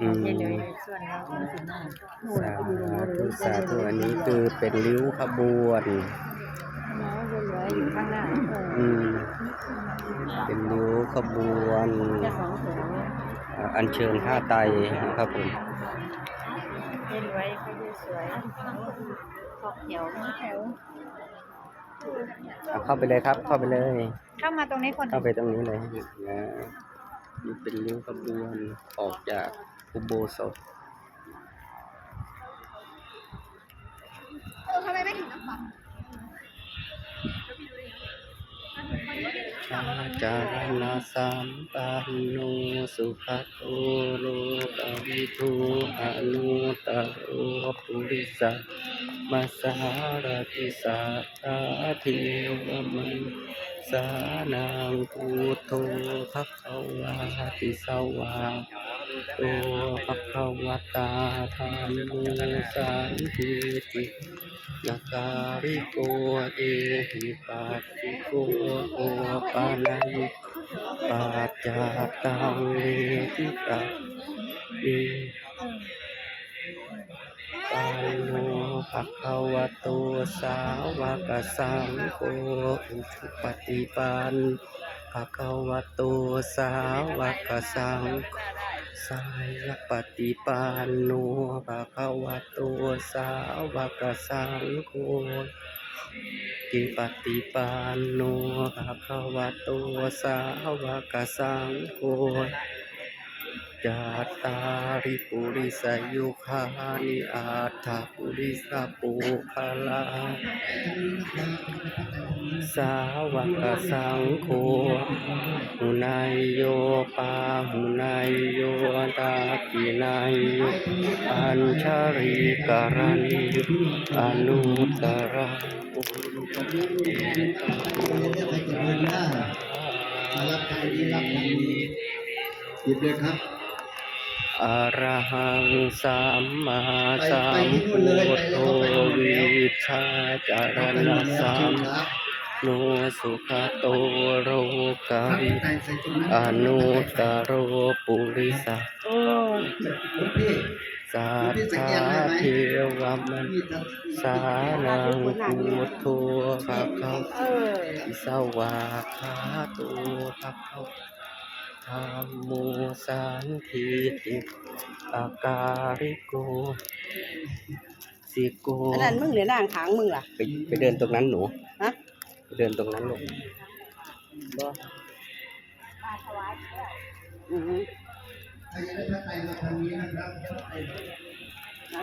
อืมสาธุสาธุอันนี้คือเป็นริ้วขบวนอืมเป็นริ้วขบวนองสวนเชิญผ้าไตนะครับผมเล่นไว้เขาดูสวยขอบเขียวแถวเอาเข้าไปเลยครับ เข้าไปเลย เข้ามาตรงนี้คนเข้าไปตรงนี้เลยนะ นี่เป็นเริ้วขบวนออกจากอุโบสถเออทำไมไม่ถึงน้ำปัง ขาจารณาสัมปันโนสุขโตโลกวิทูอนุตตโรปุริสัมมาสารติสัทธาเทวมันสานังพุทโธภะคะวาติสวา ตภะคะวตาธรรมโมสันติติยาการิโกเอหิปัสสิโกโอปานัยปัจจาตังเวทิตาเอปันโนภะคะวะโตสาวกสังโฆอุชุปฏิปันภะคะวะโตสาวกสังโฆ สายปฏิปันโนภะคะวะโตสาวกสังโฆติปฏิปันโนภะคะวะโตสาวกสังโฆ จัตาริปุริสยุคานิอาถาปุริสปุคลาสาวกสังโฆหุนายโยปาหุนายโยตากินายโยอัญชริการณิยอนุตระปุริสมารับทางนี้รับทางนี้หยิบเลยครับ อรหังสัมมาสัมพุทโธวิชาจารณะสัมโนสุขโตโรกาวิอนุตโรปุริสโอ้พี่สัทธาเทวมันสานังพุทโธภะคะเอออิสวาคาโตภะคะ ธรรมโมสันทิติอาการิโกสิโกอันนั้นมึงเนี่ยนั่งขางมึงล่ะ ไปไปเดินตรงนั้นหนูฮะไปเดินตรงนั้นลูกอือฮึำใครจะได้พระไตรมาทางนี้นะครับพระไตร